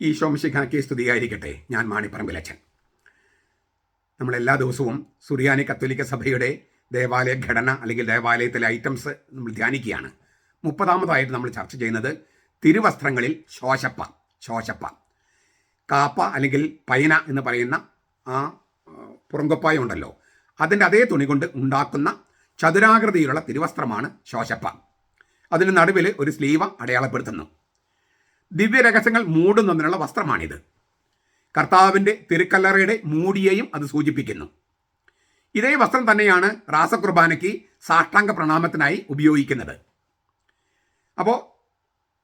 ഈ ശോംശിഖാക്കി സ്തുതിയായിരിക്കട്ടെ. ഞാൻ മാണിപ്പറമ്പിലച്ചൻ നമ്മൾ എല്ലാ ദിവസവും സുറിയാനി കത്തോലിക്ക സഭയുടെ ദേവാലയ ഘടന അല്ലെങ്കിൽ ദേവാലയത്തിലെ ഐറ്റംസ് നമ്മൾ ധ്യാനിക്കുകയാണ്. മുപ്പതാമതായിട്ട് നമ്മൾ ചർച്ച ചെയ്യുന്നത് തിരുവസ്ത്രങ്ങളിൽ ശോശപ്പ ശോശപ്പ. കാപ്പ അല്ലെങ്കിൽ പൈന എന്ന് പറയുന്ന ആ, പുറങ്കൊപ്പായ ഉണ്ടല്ലോ. അതിന്റെ അതേ തുണി കൊണ്ട് ഉണ്ടാക്കുന്ന ചതുരാകൃതിയിലുള്ള തിരുവസ്ത്രമാണ് ശോശപ്പ. അതിന് നടുവിൽ ഒരു സ്ലീവ അടയാളപ്പെടുത്തുന്നു. ദിവ്യരഹസ്യങ്ങൾ മൂടുന്നതിനുള്ള വസ്ത്രമാണിത്. കർത്താവിന്റെ തിരുക്കല്ലറയുടെ മൂടിയെയും അത് സൂചിപ്പിക്കുന്നു. ഇതേ വസ്ത്രം തന്നെയാണ് രാസകുർബാനയ്ക്ക് സാഷ്ടാംഗ പ്രണാമത്തിനായി ഉപയോഗിക്കുന്നത്. അപ്പോൾ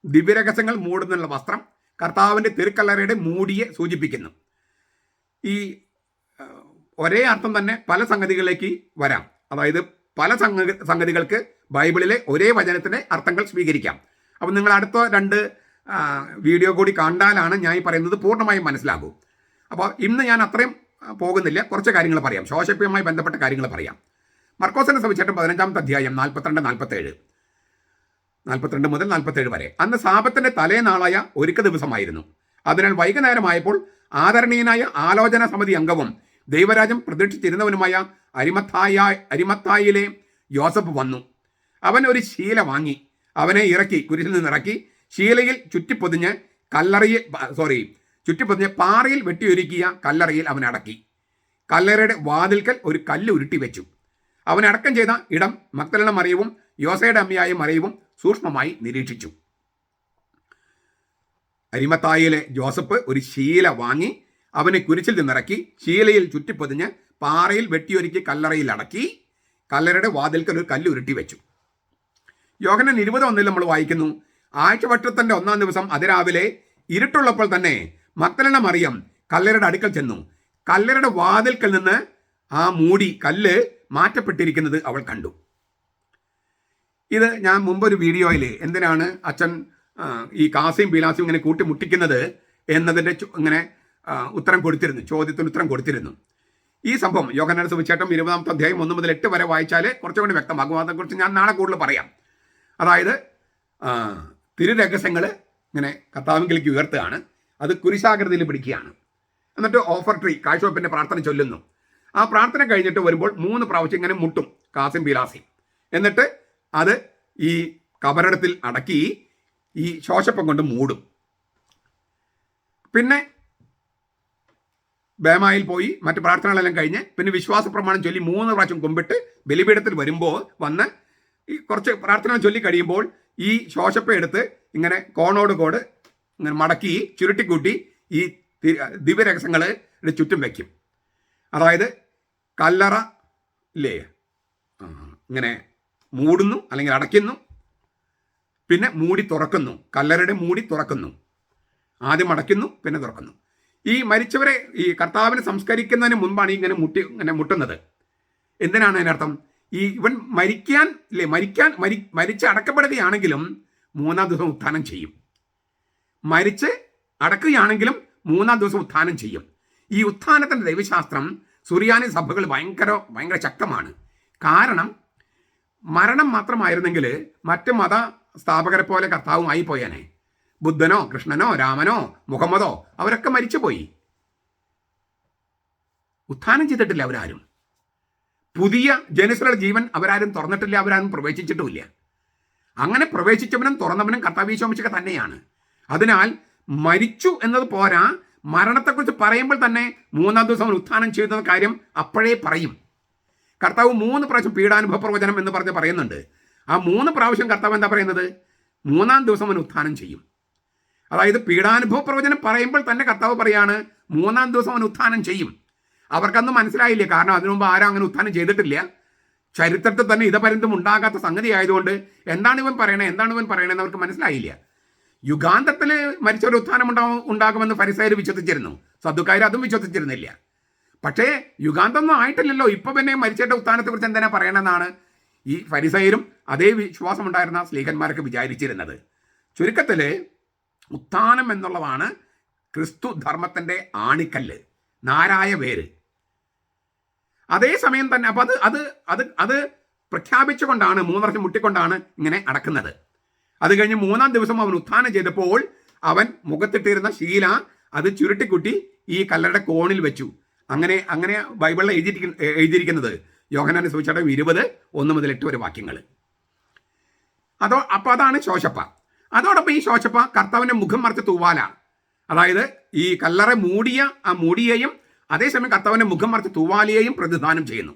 ദിവ്യരഹസ്യങ്ങൾ മൂടുന്നുള്ള വസ്ത്രം കർത്താവിന്റെ തിരുക്കല്ലറയുടെ മൂടിയെ സൂചിപ്പിക്കുന്നു. ഈ ഒരേ അർത്ഥം തന്നെ പല സംഗതികളിലേക്ക് വരാം. അതായത് പല സംഗതി സംഗതികൾക്ക് ബൈബിളിലെ ഒരേ വചനത്തിന്റെ അർത്ഥങ്ങൾ സ്വീകരിക്കാം. അപ്പം നിങ്ങൾ അടുത്ത രണ്ട് വീഡിയോ കൂടി കണ്ടാലാണ് ഞാൻ ഈ പറയുന്നത് പൂർണമായും മനസ്സിലാകൂ. അപ്പോൾ ഇന്ന് ഞാൻ അത്രയും പോകുന്നില്ല. കുറച്ച് കാര്യങ്ങൾ പറയാം. ശോശപ്യവുമായി ബന്ധപ്പെട്ട കാര്യങ്ങൾ പറയാം. മർക്കോസിനെ സംബന്ധിച്ചിട്ടും പതിനഞ്ചാമത്തെ അധ്യായം നാൽപ്പത്തിരണ്ട് നാൽപ്പത്തേഴ്. നാൽപ്പത്തിരണ്ട് മുതൽ നാൽപ്പത്തേഴ് വരെ. അന്ന് സാപത്തിന്റെ തലേനാളായ ഒരുക്ക ദിവസമായിരുന്നു. അതിനാൽ വൈകുന്നേരമായപ്പോൾ ആദരണീയനായ ആലോചന സമിതി അംഗവും ദൈവരാജം പ്രതീക്ഷിച്ചിരുന്നവനുമായ അരിമത്തായ അരിമത്തായിലെ യോസഫ് വന്നു. അവൻ ഒരു ശീല വാങ്ങി. അവനെ ഇറക്കി കുരിശിൽ നിന്ന് ഇറക്കി. ശീലയിൽ ചുറ്റിപ്പൊതിഞ്ഞ് കല്ലറയിൽ സോറി ചുറ്റിപ്പൊതിഞ്ഞ് പാറയിൽ വെട്ടിയൊരുക്കിയ കല്ലറയിൽ അവൻ അടക്കി. കല്ലറയുടെ വാതിൽക്കൽ ഒരു കല്ല് ഉരുട്ടി വെച്ചു. അവൻ അടക്കം ചെയ്ത ഇടം മക്തലണ മറിയവും യോസയുടെ അമ്മയായ മറിയവും സൂക്ഷ്മമായി നിരീക്ഷിച്ചു. അരിമത്തായിലെ ജോസഫ് ഒരു ശീല വാങ്ങി അവനെ കുരിച്ചിൽ നിന്നിറക്കി ശീലയിൽ ചുറ്റിപ്പൊതിഞ്ഞ് പാറയിൽ വെട്ടിയൊരുക്കി കല്ലറയിൽ അടക്കി കല്ലറയുടെ വാതിൽക്കൽ ഒരു കല്ല് ഉരുട്ടി വെച്ചു. യോഹനൻ ഇരുപത് ഒന്നിൽ നമ്മൾ വായിക്കുന്നു ആഴ്ചവട്ടത്തിന്റെ ഒന്നാം ദിവസം അതിരാവിലെ ഇരുട്ടുള്ളപ്പോൾ തന്നെ മക്തലന മറിയം കല്ലറയുടെ അടുക്കൽ ചെന്നു. കല്ലറയുടെ വാതിൽക്കൽ നിന്ന് ആ മൂടി കല്ല് മാറ്റപ്പെട്ടിരിക്കുന്നത് അവൾ കണ്ടു. ഇത് ഞാൻ മുമ്പൊരു വീഡിയോയിൽ എന്തിനാണ് അച്ഛൻ ഈ കാസിയും പീലാസിയും ഇങ്ങനെ കൂട്ടിമുട്ടിക്കുന്നത് എന്നതിന്റെ ഇങ്ങനെ ഉത്തരം കൊടുത്തിരുന്നു. ചോദ്യത്തിന് ഉത്തരം കൊടുത്തിരുന്നു. ഈ സംഭവം യോഗനാട് സുവിശേഷം ഇരുപതാമത്തെ അധ്യായം ഒന്ന് മുതൽ എട്ട് വരെ വായിച്ചാൽ കുറച്ചുകൂടി വ്യക്തമാകും. അതേക്കുറിച്ച് ഞാൻ നാളെ കൂടുതൽ പറയാം. അതായത് തിരുരഹസ്യങ്ങൾ ഇങ്ങനെ കർത്താവിലേക്ക് ഉയർത്തുകയാണ്. അത് കുരിശാകൃതിയിൽ പിടിക്കുകയാണ്. എന്നിട്ട് ഓഫർ ട്രീ കാഴ്ചവെപ്പിന്റെ പ്രാർത്ഥന ചൊല്ലുന്നു. ആ പ്രാർത്ഥന കഴിഞ്ഞിട്ട് വരുമ്പോൾ മൂന്ന് പ്രാവശ്യം ഇങ്ങനെ മുട്ടും കാസിം ബിലാസിം. എന്നിട്ട് അത് ഈ കബരടത്തിൽ അടക്കി ഈ ശോശപ്പം കൊണ്ട് മൂടും. പിന്നെ ബേമായിൽ പോയി മറ്റു പ്രാർത്ഥനകളെല്ലാം കഴിഞ്ഞ് പിന്നെ വിശ്വാസ പ്രമാണം ചൊല്ലി മൂന്ന് പ്രാവശ്യം കുമ്പിട്ട് ബലിപീഠത്തിൽ വരുമ്പോൾ വന്ന് ഈ കുറച്ച് പ്രാർത്ഥന ചൊല്ലി കഴിയുമ്പോൾ ഈ ശോശപ്പ എടുത്ത് ഇങ്ങനെ കോണോട് കോട് ഇങ്ങനെ മടക്കി ചുരുട്ടിക്കൂട്ടി ഈ ദിവ്യരഹസ്യങ്ങൾ ചുറ്റും വയ്ക്കും അതായത് കല്ലറ ഇല്ലേ? ഇങ്ങനെ മൂടുന്നു അല്ലെങ്കിൽ അടയ്ക്കുന്നു. പിന്നെ മൂടി തുറക്കുന്നു. കല്ലറയുടെ മൂടി തുറക്കുന്നു. ആദ്യം അടയ്ക്കുന്നു പിന്നെ തുറക്കുന്നു. ഈ മരിച്ചവരെ ഈ കർത്താവിനെ സംസ്കരിക്കുന്നതിന് മുൻപാണ് ഇങ്ങനെ മുട്ടി ഇങ്ങനെ മുട്ടുന്നത്. എന്തിനാണ് അതിനർത്ഥം? ഈ ഇവൻ മരിക്കാൻ അല്ലേ മരിക്കാൻ മരി മരിച്ച് അടക്കപ്പെടുകയാണെങ്കിലും മൂന്നാം ദിവസം ഉത്ഥാനം ചെയ്യും. മരിച്ച് അടക്കുകയാണെങ്കിലും മൂന്നാം ദിവസം ഉത്ഥാനം ചെയ്യും. ഈ ഉത്ഥാനത്തിന്റെ ദൈവശാസ്ത്രം സുറിയാനി സഭകൾ ഭയങ്കര ഭയങ്കര ശക്തമാണ്. കാരണം മരണം മാത്രമായിരുന്നെങ്കിൽ മറ്റ് മത സ്ഥാപകരെ പോലെ കർത്താവും ആയി പോയേനെ ബുദ്ധനോ കൃഷ്ണനോ രാമനോ മുഹമ്മദോ അവരൊക്കെ മരിച്ചുപോയി. ഉത്ഥാനം ചെയ്തിട്ടില്ല അവരാരും. പുതിയ ജനുസരുടെ ജീവൻ അവരാരും തുറന്നിട്ടില്ല അവരാരും പ്രവേശിച്ചിട്ടുമില്ല. അങ്ങനെ പ്രവേശിച്ചവനും തുറന്നവനും കർത്താവീശോമിച്ചൊക്കെ തന്നെയാണ്. അതിനാൽ മരിച്ചു എന്നത് പോരാ മരണത്തെക്കുറിച്ച് പറയുമ്പോൾ തന്നെ മൂന്നാം ദിവസം ഉത്ഥാനം ചെയ്യുന്ന കാര്യം അപ്പോഴേ പറയും. കർത്താവ് മൂന്ന് പ്രാവശ്യം പീഡാനുഭവ പ്രവചനം എന്ന് പറഞ്ഞ് പറയുന്നുണ്ട്. ആ മൂന്ന് പ്രാവശ്യം കർത്താവ് എന്താ പറയുന്നത്? മൂന്നാം ദിവസം അവൻ ഉത്ഥാനം ചെയ്യും. അതായത് പീഡാനുഭവ പ്രവചനം പറയുമ്പോൾ തന്നെ കർത്താവ് പറയാണ് മൂന്നാം ദിവസം അവൻ ഉത്ഥാനം ചെയ്യും. അവർക്കന്ന് മനസ്സിലായില്ല? കാരണം അതിനു മുമ്പ് ആരും അങ്ങനെ ഉത്ഥാനം ചെയ്തിട്ടില്ല. ചരിത്രത്തിൽ തന്നെ ഇതപര്യന്തം ഉണ്ടാകാത്ത സംഗതി ആയതുകൊണ്ട് എന്താണ് ഇവൻ പറയണേ? എന്താണ് ഇവൻ പറയണേന്ന് അവർക്ക് മനസ്സിലായില്ല. യുഗാന്തത്തിൽ മരിച്ചൊരു ഉത്ഥാനം ഉണ്ടാവും ഉണ്ടാകുമെന്ന് ഫരിസയർ വിശ്വസിച്ചിരുന്നു. സദുക്കാർ അതും വിശ്വസിച്ചിരുന്നില്ല. പക്ഷേ യുഗാന്തമൊന്നും ആയിട്ടില്ലല്ലോ. ഇപ്പൊ പിന്നെ മരിച്ചയുടെ ഉത്ഥാനത്തെ കുറിച്ച് എന്തിനാ പറയണമെന്നാണ് ഈ ഫരിസയരും അതേ വിശ്വാസം ഉണ്ടായിരുന്ന സ്ലീഹന്മാരൊക്കെ വിചാരിച്ചിരുന്നത്. ചുരുക്കത്തിൽ ഉത്ഥാനം എന്നുള്ളതാണ് ക്രിസ്തു ധർമ്മത്തിന്റെ ആണിക്കല്ല്. നാരായ വേര്. അതേസമയം തന്നെ അപ്പൊ അത് അത് അത് അത് പ്രഖ്യാപിച്ചുകൊണ്ടാണ് മൂന്നർഷം മുട്ടിക്കൊണ്ടാണ് ഇങ്ങനെ അടക്കുന്നത്. അത് കഴിഞ്ഞ് മൂന്നാം ദിവസം അവൻ ഉത്ഥാനം ചെയ്തപ്പോൾ അവൻ മുഖത്തിട്ടിരുന്ന ശീല അത് ചുരുട്ടിക്കുട്ടി ഈ കല്ലറയുടെ കോണിൽ വെച്ചു. അങ്ങനെ അങ്ങനെ ബൈബിളിൽ എഴുതിയിരിക്കുന്ന എഴുതിയിരിക്കുന്നത്. യോഹനാന്റെ സുവിശേഷം ഇരുപത് ഒന്ന് മുതൽ എട്ട് വരെ വാക്യങ്ങൾ. അതോ അപ്പോൾ അതാണ് ശോശപ്പ. അതോടൊപ്പം ഈ ശോശപ്പ കർത്താവിന്റെ മുഖം മറിച്ച തൂവാല. അതായത് ഈ കല്ലറ മൂടിയ ആ മൂടിയെയും അതേസമയം കർത്താവിന്റെ മുഖം മറിച്ച് തൂവാലിയെയും പ്രതിദാനം ചെയ്യുന്നു.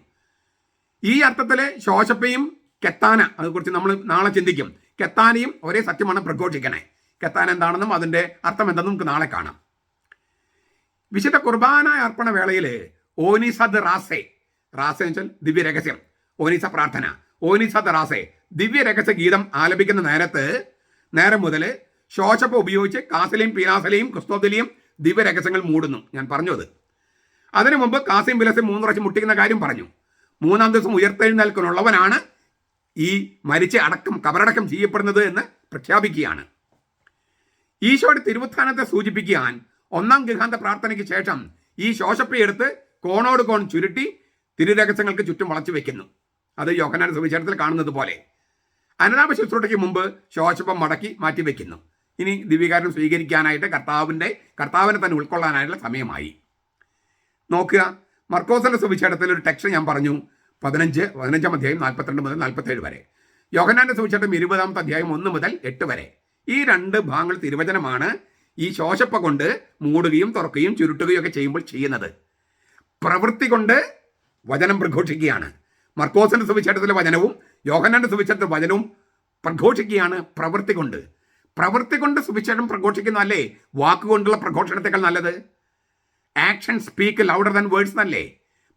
ഈ അർത്ഥത്തിൽ ശോശപ്പയും കെത്താന അതേക്കുറിച്ച് നമ്മൾ നാളെ ചിന്തിക്കും. കെത്താനയും ഒരേ സത്യമാണ് പ്രഘോഷിക്കണേ. കെത്താൻ എന്താണെന്നും അതിന്റെ അർത്ഥം എന്തെന്നും നമുക്ക് നാളെ കാണാം. വിശുദ്ധ കുർബാന അർപ്പണ വേളയിൽ ഓനിസദ് റാസെ റാസെ എന്ന് വെച്ചാൽ ദിവ്യ രഹസ്യം ഓനിസ പ്രാർത്ഥന ഓനിസദ് റാസെ ദിവ്യ രഹസ്യ ഗീതം ആലപിക്കുന്ന നേരത്ത് നേരം മുതൽ ശോശപ്പ ഉപയോഗിച്ച് കാസലയും പീനാസലയും ക്രിസ്തോദലിയും ദിവ്യ രഹസ്യങ്ങൾ മൂടുന്നു. ഞാൻ പറഞ്ഞു അത് അതിനു മുമ്പ് കാസിം ബിലസും മൂന്ന് പ്രാവശ്യം മുട്ടിക്കുന്ന കാര്യം പറഞ്ഞു. മൂന്നാം ദിവസം ഉയർത്തെഴുന്നേൽക്കുന്നുള്ളവനാണ് ഈ മരിച്ച അടക്കം കബറടക്കം ചെയ്യപ്പെടുന്നത് എന്ന് പ്രഖ്യാപിക്കുകയാണ്. ഈശോയുടെ തിരുവുത്ഥാനത്തെ സൂചിപ്പിക്കാൻ ഒന്നാം ഗൃഹാന്ത പ്രാർത്ഥനയ്ക്ക് ശേഷം ഈ ശോശപ്പയെടുത്ത് കോണോട് കോൺ ചുരുട്ടി തിരുരഹസ്യങ്ങൾക്ക് ചുറ്റും വളച്ചു വെക്കുന്നു. അത് യോഹനാൻ സുവിശേഷത്തിൽ കാണുന്നത് പോലെ. അനനാമ ശുശ്രൂഷയ്ക്ക് മുമ്പ് ശോശപ്പം മടക്കി മാറ്റിവെക്കുന്നു. ഇനി ദിവ്യകാരം സ്വീകരിക്കാനായിട്ട് കർത്താവിന്റെ കർത്താവിനെ തന്നെ ഉൾക്കൊള്ളാനായിട്ടുള്ള സമയമായി. നോക്കുക. മർക്കോസിന്റെ സുവിശേഷത്തിൽ ഒരു ടെക്സ്റ്റ് ഞാൻ പറഞ്ഞു. പതിനഞ്ച് പതിനഞ്ചാം അധ്യായം നാൽപ്പത്തിരണ്ട് മുതൽ നാൽപ്പത്തേഴ് വരെ. യോഹനാന്റെ സുവിശേഷം ഇരുപതാമത്തെ അധ്യായം ഒന്ന് മുതൽ എട്ട് വരെ. ഈ രണ്ട് ഭാഗങ്ങൾ തിരുവചനമാണ് ഈ ശോശപ്പ കൊണ്ട് മൂടുകയും തുറക്കുകയും ചുരുട്ടുകയും ഒക്കെ ചെയ്യുമ്പോൾ ചെയ്യുന്നത്. പ്രവൃത്തി കൊണ്ട് വചനം പ്രഘോഷിക്കുകയാണ്. മർക്കോസിന്റെ സുവിശേഷത്തിലെ വചനവും യോഹനാന്റെ സുവിശേഷത്തിലെ വചനവും പ്രഘോഷിക്കുകയാണ് പ്രവൃത്തി കൊണ്ട്. പ്രവൃത്തി കൊണ്ട് സുവിശേഷം പ്രഘോഷിക്കുന്നതല്ലേ? വാക്കുകൊണ്ടുള്ള പ്രഘോഷണത്തെക്കാൾ നല്ലത്. Action speak louder than words എന്നല്ലേ?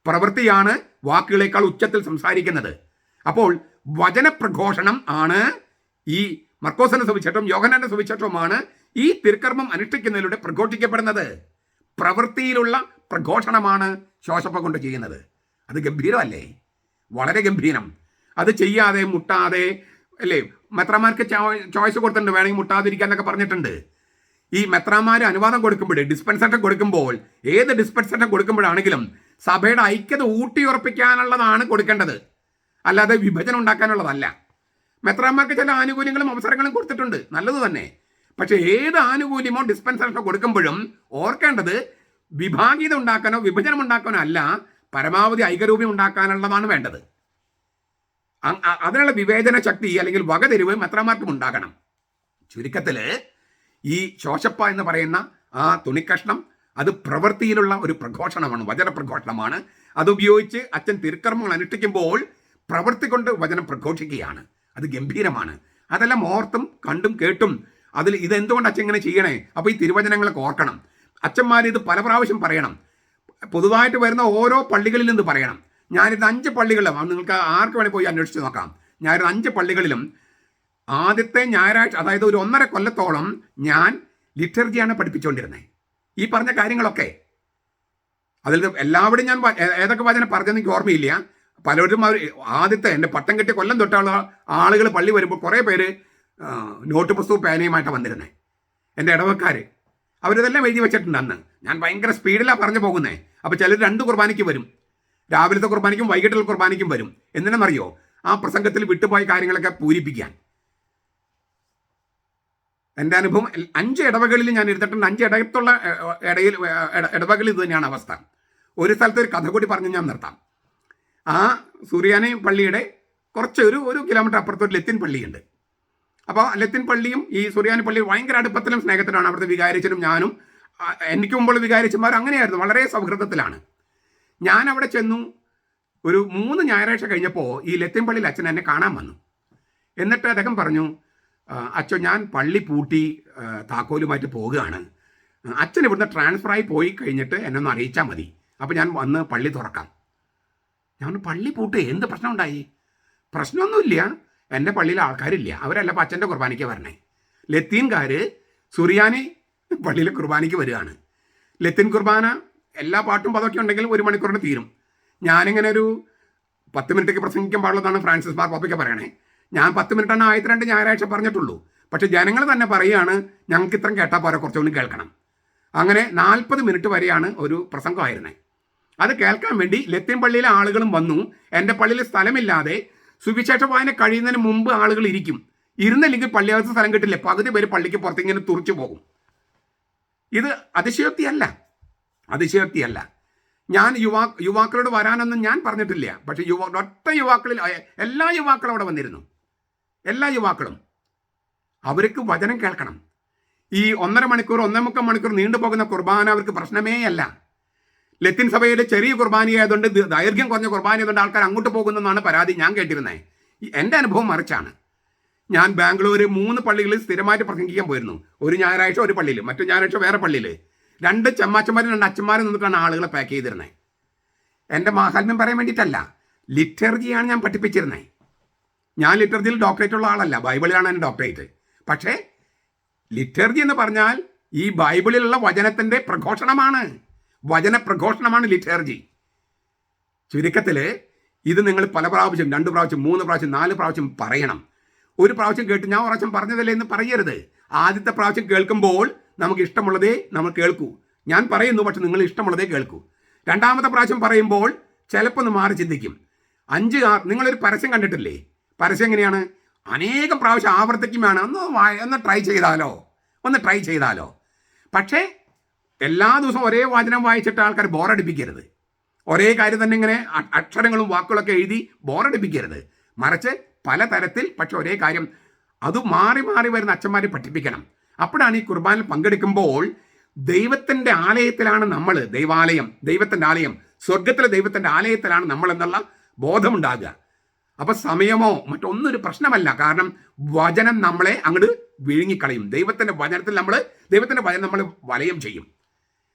പ്രവൃത്തിയാണ് വാക്കുകളേക്കാൾ ഉച്ചത്തിൽ സംസാരിക്കുന്നത്. അപ്പോൾ വചനപ്രഘോഷണം ആണ് ഈ മർക്കോസിന്റെ സുവിശേഷവും യോഹനാന്റെ സുവിശേഷവുമാണ് ഈ തിരുക്കർമ്മം അനുഷ്ഠിക്കുന്നതിലൂടെ പ്രഘോഷിക്കപ്പെടുന്നത്. പ്രവൃത്തിയിലുള്ള പ്രഘോഷണമാണ് ശോശപ്പ കൊണ്ട് ചെയ്യുന്നത്. അത് ഗംഭീരമല്ലേ? വളരെ ഗംഭീരം. അത് ചെയ്യാതെ മുട്ടാതെ അല്ലേ? മെത്രമാർക്ക് ചോയ്സ് കൊടുത്തിട്ടുണ്ട് വേണമെങ്കിൽ മുട്ടാതിരിക്കാന്നൊക്കെ പറഞ്ഞിട്ടുണ്ട്. ഈ മെത്രാമാര് അനുവാദം കൊടുക്കുമ്പോൾ ഡിസ്പെൻസേഷൻ കൊടുക്കുമ്പോൾ ഏത് ഡിസ്പെൻസേഷൻ കൊടുക്കുമ്പോഴാണെങ്കിലും സഭയുടെ ഐക്യത ഊട്ടിയുറപ്പിക്കാനുള്ളതാണ് കൊടുക്കേണ്ടത്. അല്ലാതെ വിഭജനം ഉണ്ടാക്കാനുള്ളതല്ല. മെത്രാന്മാർക്ക് ചില ആനുകൂല്യങ്ങളും അവസരങ്ങളും കൊടുത്തിട്ടുണ്ട്. നല്ലത് തന്നെ. പക്ഷേ ഏത് ആനുകൂല്യമോ ഡിസ്പെൻസേഷനോ കൊടുക്കുമ്പോഴും ഓർക്കേണ്ടത് വിഭാഗീയത ഉണ്ടാക്കാനോ വിഭജനം ഉണ്ടാക്കാനോ അല്ല പരമാവധി ഐക്യരൂപം ഉണ്ടാക്കാനുള്ളതാണ് വേണ്ടത്. അതിനുള്ള വിവേചന ശക്തി അല്ലെങ്കിൽ വകതിരിവ് മെത്രാന്മാർക്കും ഉണ്ടാകണം. ചുരുക്കത്തിൽ ഈ ശോശപ്പ എന്ന് പറയുന്ന ആ തുണിക്കഷ്ണം അത് പ്രവൃത്തിയിലുള്ള ഒരു പ്രഘോഷണമാണ് വചന പ്രഘോഷണമാണ് അതുപയോഗിച്ച് അച്ഛൻ തിരുക്കർമ്മങ്ങൾ അനുഷ്ഠിക്കുമ്പോൾ പ്രവൃത്തി കൊണ്ട് വചനം പ്രഘോഷിക്കുകയാണ്. അത് ഗംഭീരമാണ്. അതെല്ലാം ഓർത്തും കണ്ടും കേട്ടും അതിൽ ഇതെന്തുകൊണ്ട് അച്ഛൻ ഇങ്ങനെ ചെയ്യണേ? അപ്പോൾ ഈ തിരുവചനങ്ങളൊക്കെ ഓർക്കണം. അച്ഛന്മാർ ഇത് പല പ്രാവശ്യം പറയണം. പൊതുവായിട്ട് വരുന്ന ഓരോ പള്ളികളിൽ നിന്ന് പറയണം. ഞാനിത് അഞ്ച് പള്ളികളിലും നിങ്ങൾക്ക് ആർക്ക് വേണമെങ്കിൽ പോയി അന്വേഷിച്ച് നോക്കാം. ഞാനിത് അഞ്ച് പള്ളികളിലും ആദ്യത്തെ ഞായറാഴ്ച അതായത് ഒരു ഒന്നര കൊല്ലത്തോളം ഞാൻ ലിറ്റർജിയാണ് പഠിപ്പിച്ചുകൊണ്ടിരുന്നത് ഈ പറഞ്ഞ കാര്യങ്ങളൊക്കെ. അതിൽ എല്ലാവരും ഞാൻ ഏതൊക്കെ വചനം പറഞ്ഞെന്ന് ഓർമ്മയില്ല. പലരും അവർ ആദ്യത്തെ എന്റെ പട്ടം കെട്ടിയ കൊല്ലം തൊട്ടുള്ള ആളുകൾ പള്ളി വരുമ്പോൾ കുറേ പേര് നോട്ട് പുസ്തകവും പേനയുമായിട്ടാണ് വന്നിരുന്നത് എന്റെ ഇടവക്കാർ അവരിതെല്ലാം എഴുതി വെച്ചിട്ടുണ്ട് അന്ന്. ഞാൻ ഭയങ്കര സ്പീഡിലാണ് പറഞ്ഞു പോകുന്നത് അപ്പോൾ ചിലർ രണ്ട് കുർബാനയ്ക്ക് വരും. രാവിലത്തെ കുർബാനയ്ക്കും വൈകിട്ടുള്ള കുർബാനയ്ക്കും വരും. എന്തിനാണെന്നറിയോ? ആ പ്രസംഗത്തിൽ വിട്ടുപോയ കാര്യങ്ങളൊക്കെ പൂരിപ്പിക്കാൻ. എന്റെ അനുഭവം അഞ്ച് ഇടവകളിൽ ഞാൻ എടുത്തിട്ടുണ്ട്. അഞ്ച് ഇടയത്തുള്ള ഇടയിൽ ഇടവകളിൽ ഇത് തന്നെയാണ് അവസ്ഥ. ഒരു സ്ഥലത്ത് ഒരു കഥ കൂടി പറഞ്ഞ് ഞാൻ നിർത്താം. ആ സൂര്യാനി പള്ളിയുടെ കുറച്ച് ഒരു ഒരു കിലോമീറ്റർ അപ്പുറത്ത് ഒരു ലത്തിൻ പള്ളിയുണ്ട്. അപ്പോൾ ലത്തിൻ പള്ളിയും ഈ സൂര്യാനി പള്ളി ഭയങ്കര അടുപ്പത്തിലും സ്നേഹത്തിലാണ്. അവിടുത്തെ വികാരിച്ചനും ഞാനും എനിക്ക് മുമ്പുള്ള വികാരിച്ചന്മാർ അങ്ങനെയായിരുന്നു. വളരെ സൗഹൃദത്തിലാണ്. ഞാൻ അവിടെ ചെന്നു. ഒരു മൂന്ന് ഞായറാഴ്ച കഴിഞ്ഞപ്പോൾ ഈ ലത്തിൻ പള്ളിയിൽ അച്ഛൻ എന്നെ കാണാൻ വന്നു. എന്നിട്ട് അദ്ദേഹം പറഞ്ഞു "ആ, അച്ഛൻ ഞാൻ പള്ളി പൂട്ടി താക്കോലുമായിട്ട് പോകുകയാണ് അച്ഛൻ ഇവിടുന്ന് ട്രാൻസ്ഫറായി പോയി കഴിഞ്ഞിട്ട് എന്നെ ഒന്ന് അറിയിച്ചാൽ മതി. അപ്പോൾ ഞാൻ വന്ന് പള്ളി തുറക്കാം. ഞാൻ പള്ളി പൂട്ട്? എന്ത് പ്രശ്നം ഉണ്ടായി പ്രശ്നമൊന്നുമില്ല. എന്റെ പള്ളിയിൽ ആൾക്കാരില്ല. അവരല്ല അപ്പം അച്ഛന്റെ കുർബാനയ്ക്ക് വരണേ. ലത്തീൻകാർ സുറിയാനി പള്ളിയിൽ കുർബാനയ്ക്ക് വരികയാണ്. ലത്തീൻ കുർബാന എല്ലാ പാട്ടും പതൊക്കെ ഉണ്ടെങ്കിൽ ഒരു മണിക്കൂറിന് തീരും. ഞാനിങ്ങനെ ഒരു പത്ത് മിനിറ്റൊക്കെ പ്രസംഗിക്കാൻ പാടുള്ളതാണ് ഫ്രാൻസിസ് മാർ പോപ്പയ്ക്ക് പറയണേ. ഞാൻ പത്ത് ആണ് ആയിരത്തി രണ്ട് ഞായറാഴ്ച പറഞ്ഞിട്ടുള്ളൂ. പക്ഷെ ജനങ്ങൾ തന്നെ പറയുകയാണ് ഞങ്ങൾക്ക് ഇത്രയും കേട്ടാൽ പോരെ കുറച്ചുകൂടി കേൾക്കണം. അങ്ങനെ നാൽപ്പത് മിനിറ്റ് വരെയാണ് ഒരു പ്രസംഗമായിരുന്നത് അത് കേൾക്കാൻ വേണ്ടി ലത്തീൻ പള്ളിയിലെ ആളുകളും വന്നു. എന്റെ പള്ളിയിൽ സ്ഥലമില്ലാതെ സുവിശേഷ വായന കഴിയുന്നതിന് മുമ്പ് ആളുകൾ ഇരിക്കും. ഇരുന്നില്ലെങ്കിൽ പള്ളിയകത്ത് സ്ഥലം കിട്ടില്ല? പകുതി പേര് പള്ളിക്ക് പുറത്ത് ഇങ്ങനെ തുറച്ചു പോകും. ഇത് അതിശയോക്തിയല്ല. അതിശയോക്തിയല്ല. ഞാൻ യുവാ യുവാക്കളോട് വരാനൊന്നും ഞാൻ പറഞ്ഞിട്ടില്ല. പക്ഷെ യുവാ ഒറ്റ യുവാക്കളിൽ എല്ലാ യുവാക്കളും അവിടെ വന്നിരുന്നു. എല്ലാ യുവാക്കളും. അവർക്ക് വചനം കേൾക്കണം. ഈ ഒന്നര മണിക്കൂർ ഒന്നേ മുക്കാൽ മണിക്കൂർ നീണ്ടുപോകുന്ന കുർബാന അവർക്ക് പ്രശ്നമേ അല്ല. ലത്തിൻ സഭയുടെ ചെറിയ കുർബാനയായതുകൊണ്ട് ദൈർഘ്യം കുറഞ്ഞ കുർബാനയായതുകൊണ്ട് ആൾക്കാർ അങ്ങോട്ട് പോകുന്നെന്നാണ് പരാതി ഞാൻ കേട്ടിരുന്നത് എന്റെ അനുഭവം മറിച്ചാണ്. ഞാൻ ബാംഗ്ലൂർ മൂന്ന് പള്ളികളിൽ സ്ഥിരമായിട്ട് പ്രസംഗിക്കാൻ പോയിരുന്നു. ഒരു ഞായറാഴ്ച ഒരു പള്ളിയിൽ മറ്റു ഞായറാഴ്ച വേറെ പള്ളിയിൽ രണ്ട് ചെമ്മാച്ചന്മാരും രണ്ട് അച്ഛന്മാരും നിന്നിട്ടാണ് ആളുകളെ പാക്ക് ചെയ്തിരുന്നത് എന്റെ മാഹാത്മ്യം പറയാൻ വേണ്ടിയിട്ടല്ല ലിറ്റർജിയാണ് ഞാൻ പഠിപ്പിച്ചിരുന്നത് ഞാൻ ലിറ്റർജിയിൽ ഡോക്ടറേറ്റ് ഉള്ള ആളല്ല. ബൈബിളിലാണ് എന്റെ ഡോക്ടറേറ്റ് പക്ഷേ ലിറ്റർജി എന്ന് പറഞ്ഞാൽ ഈ ബൈബിളിലുള്ള വചനത്തിന്റെ പ്രഘോഷണമാണ്. വചന പ്രഘോഷണമാണ് ലിറ്റർജി. ചുരുക്കത്തിൽ ഇത് നിങ്ങൾ പല പ്രാവശ്യം രണ്ട് പ്രാവശ്യം മൂന്ന് പ്രാവശ്യം നാല് പ്രാവശ്യം പറയണം. ഒരു പ്രാവശ്യം കേട്ട് ഞാൻ പ്രാവശ്യം പറഞ്ഞതല്ലേ എന്ന് പറയരുത്. ആദ്യത്തെ പ്രാവശ്യം കേൾക്കുമ്പോൾ നമുക്ക് ഇഷ്ടമുള്ളതേ നമ്മൾ കേൾക്കൂ. ഞാൻ പറയുന്നു പക്ഷെ നിങ്ങൾ ഇഷ്ടമുള്ളതേ കേൾക്കൂ. രണ്ടാമത്തെ പ്രാവശ്യം പറയുമ്പോൾ ചിലപ്പോൾ ഒന്ന് മാറി ചിന്തിക്കും. അഞ്ച് നിങ്ങളൊരു പരസ്യം കണ്ടിട്ടില്ലേ? പരസ്യം എങ്ങനെയാണ്? അനേകം പ്രാവശ്യം ആവർത്തിക്കുമാണ് ഒന്ന് ഒന്ന് ട്രൈ ചെയ്താലോ? ഒന്ന് ട്രൈ ചെയ്താലോ? പക്ഷേ എല്ലാ ദിവസവും ഒരേ വാചനം വായിച്ചിട്ട് ആൾക്കാർ ബോറടിപ്പിക്കരുത് ഒരേ കാര്യം തന്നെ ഇങ്ങനെ അക്ഷരങ്ങളും വാക്കുകളൊക്കെ എഴുതി ബോറടിപ്പിക്കരുത് മറിച്ച് പലതരത്തിൽ പക്ഷെ ഒരേ കാര്യം അത് മാറി മാറി വരുന്ന അച്ഛന്മാരെ പഠിപ്പിക്കണം. അപ്പോഴാണ് ഈ കുർബാനിൽ പങ്കെടുക്കുമ്പോൾ ദൈവത്തിന്റെ ആലയത്തിലാണ് നമ്മൾ ദൈവാലയം ദൈവത്തിന്റെ ആലയം സ്വർഗത്തിലെ ദൈവത്തിന്റെ ആലയത്തിലാണ് നമ്മൾ എന്നുള്ള ബോധമുണ്ടാകുക. അപ്പൊ സമയമോ മറ്റൊന്നും ഒരു പ്രശ്നമല്ല. കാരണം വചനം നമ്മളെ അങ്ങോട്ട് വിഴുങ്ങിക്കളയും. ദൈവത്തിന്റെ വചനത്തിൽ നമ്മൾ ദൈവത്തിന്റെ വചനം നമ്മൾ വലയം ചെയ്യും.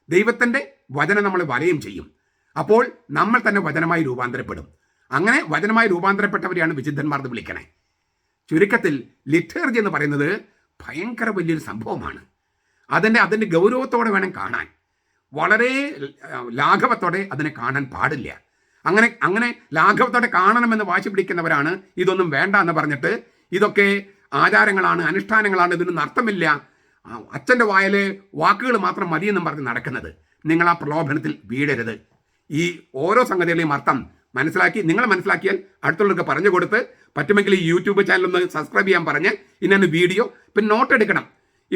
ദൈവത്തിന്റെ വചനം നമ്മൾ വലയം ചെയ്യും. അപ്പോൾ നമ്മൾ തന്നെ വചനമായി രൂപാന്തരപ്പെടും. അങ്ങനെ വചനമായി രൂപാന്തരപ്പെട്ടവരെയാണ് വിശുദ്ധന്മാർ എന്ന് വിളിക്കണേ. ചുരുക്കത്തിൽ ലിറ്റേർജി എന്ന് പറയുന്നത് ഭയങ്കര വലിയൊരു സംഭവമാണ്. അതിന്റെ അതിന്റെ ഗൗരവത്തോടെ വേണം കാണാൻ. വളരെ ലാഘവത്തോടെ അതിനെ കാണാൻ പാടില്ല. അങ്ങനെ അങ്ങനെ ലാഘവത്തോടെ കാണണമെന്ന് വാശി പിടിക്കുന്നവരാണ്. ഇതൊന്നും വേണ്ട എന്ന് പറഞ്ഞിട്ട് ഇതൊക്കെ ആചാരങ്ങളാണ് അനുഷ്ഠാനങ്ങളാണ് ഇതിനൊന്നും അർത്ഥമില്ല. അച്ഛന്റെ വായൽ വാക്കുകൾ മാത്രം മതിയെന്നും പറഞ്ഞ് നടക്കുന്നത്. നിങ്ങൾ ആ പ്രലോഭനത്തിൽ വീഴരുത്. ഈ ഓരോ സംഗതികളെയും അർത്ഥം മനസ്സിലാക്കി നിങ്ങൾ മനസ്സിലാക്കിയാൽ അടുത്തുള്ളവർക്ക് പറഞ്ഞു കൊടുത്ത് പറ്റുമെങ്കിൽ ഈ യൂട്യൂബ് ചാനൽ ഒന്ന് സബ്സ്ക്രൈബ് ചെയ്യാൻ പറഞ്ഞ് ഇന്ന വീഡിയോ പിന്നെ നോട്ട് എടുക്കണം.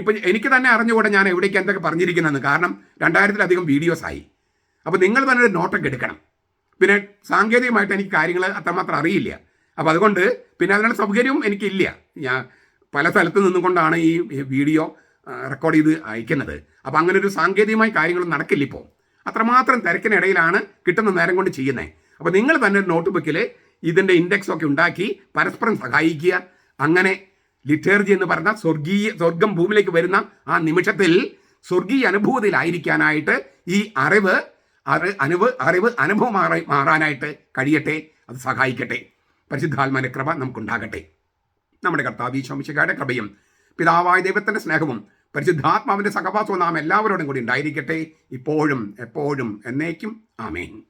ഇപ്പം എനിക്ക് തന്നെ അറിഞ്ഞുകൂടെ ഞാൻ എവിടേക്ക് എന്തൊക്കെ പറഞ്ഞിരിക്കുന്നതെന്ന്. കാരണം രണ്ടായിരത്തിലധികം വീഡിയോസ് ആയി അപ്പോൾ നിങ്ങൾ തന്നെ ഒരു നോട്ടൊക്കെ എടുക്കണം. പിന്നെ സാങ്കേതികമായിട്ട് എനിക്ക് കാര്യങ്ങൾ അത്രമാത്രം അറിയില്ല. അപ്പോൾ അതുകൊണ്ട് പിന്നെ അതിനുള്ള സൗകര്യവും എനിക്കില്ല. ഞാൻ പല സ്ഥലത്ത് നിന്നുകൊണ്ടാണ് ഈ വീഡിയോ റെക്കോർഡ് ചെയ്ത് അയക്കുന്നത്. അപ്പോൾ അങ്ങനെ ഒരു സാങ്കേതികമായ കാര്യങ്ങളൊന്നും നടക്കില്ല ഇപ്പോൾ അത്രമാത്രം തിരക്കിനിടയിലാണ് കിട്ടുന്ന നേരം കൊണ്ട് ചെയ്യുന്നത് അപ്പോൾ നിങ്ങൾ തന്നെ ഒരു നോട്ട് ബുക്കിൽ ഇതിന്റെ ഇൻഡെക്സ് ഒക്കെ ഉണ്ടാക്കി പരസ്പരം സഹായിക്കുക. അങ്ങനെ ലിറ്റേർജി എന്ന് പറഞ്ഞ സ്വർഗീയ സ്വർഗം ഭൂമിയിലേക്ക് വരുന്ന ആ നിമിഷത്തിൽ സ്വർഗീയ അനുഭവത്തിലായിരിക്കാനായിട്ട് ഈ അറിവ് അറി അനുവ് അറിവ് അനുഭവം മാറി മാറാനായിട്ട് കഴിയട്ടെ അത് സഹായിക്കട്ടെ. പരിശുദ്ധാത്മാന കൃപ നമുക്കുണ്ടാകട്ടെ. നമ്മുടെ കർത്താവ് ഈശോമിശകാരുടെ കൃപയും പിതാവായ ദൈവത്തിന്റെ സ്നേഹവും പരിശുദ്ധാത്മാവിന്റെ സഹവാസവും നാം എല്ലാവരോടും കൂടി ഉണ്ടായിരിക്കട്ടെ. ഇപ്പോഴും എപ്പോഴും എന്നേക്കും. ആമേൻ.